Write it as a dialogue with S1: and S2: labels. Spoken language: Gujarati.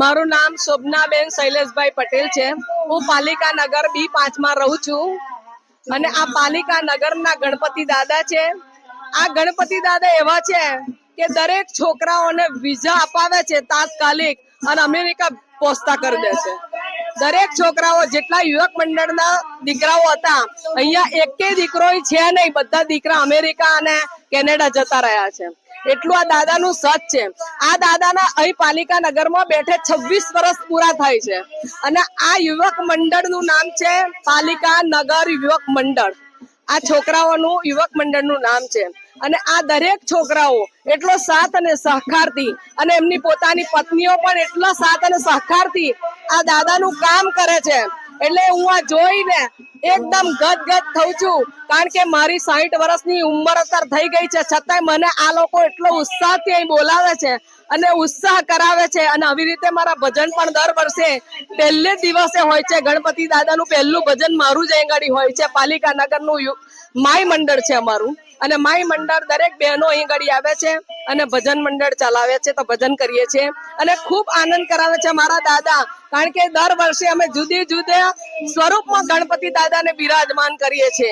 S1: મારું નામ શોભનાબેન શૈલેષભાઈ પટેલ છે. હું પાલિકા નગર બી પાંચમાં રહું છું. અને આ પાલિકા નગરના ગણપતિ દાદા છે. આ ગણપતિ દાદા એવા છે કે દરેક છોકરાઓને વિઝા અપાવે છે તાત્કાલિક અને અમેરિકા પહોંચતા કરી દે છે. દરેક છોકરાઓ જેટલા યુવક મંડળના દીકરાઓ હતા, અહીંયા એકે દીકરો છે નહીં, બધા દીકરા અમેરિકા અને કેનેડા જતા રહ્યા છે. એટલું આ દાદાનું સચ છે. આ દાદાના અહીં પાલિકા નગરમાં બેઠે છવ્વીસ વર્ષ પૂરા થાય છે. અને આ યુવક મંડળનું નામ છે પાલિકા નગર યુવક મંડળ. આ છોકરાઓનું યુવક મંડળનું નામ છે. અને આ દરેક છોકરાઓ એટલો સાથ અને સહકારથી અને એમની પોતાની પત્નીઓ પણ એટલો સાથ અને સહકારથી આ દાદાનું કામ કરે છે. એટલે હું આ જોઈને એકદમ ગદગદ થઉં છું, કારણ કે મારી સાહીઠ વર્ષની ઉંમર અત્યારે થઈ ગઈ છે. છતાંય મને આ લોકો એટલો ઉત્સાહથી અહીં બોલાવે છે અને ઉત્સાહ કરાવે છે અને આવી રીતે મારા ભજન પણ દર વર્ષે પહેલે દિવસે હોય છે. ગણપતિ દાદાનું પહેલું ભજન મારું જ અહીંગાડી હોય છે. પાલિકા નગરનું માય મંડળ છે અમારું. અને માય મંડળ દરેક બહેનો અહીં આવે છે. અને ભજન મંડળ ચલાવે છે તો ભજન કરીએ છીએ. અને ખૂબ આનંદ કરાવે છે મારા દાદા. કારણ કે દર વર્ષે અમે જુદી જુદા સ્વરૂપમાં ગણપતિ દાદાને બિરાજમાન કરીએ છીએ.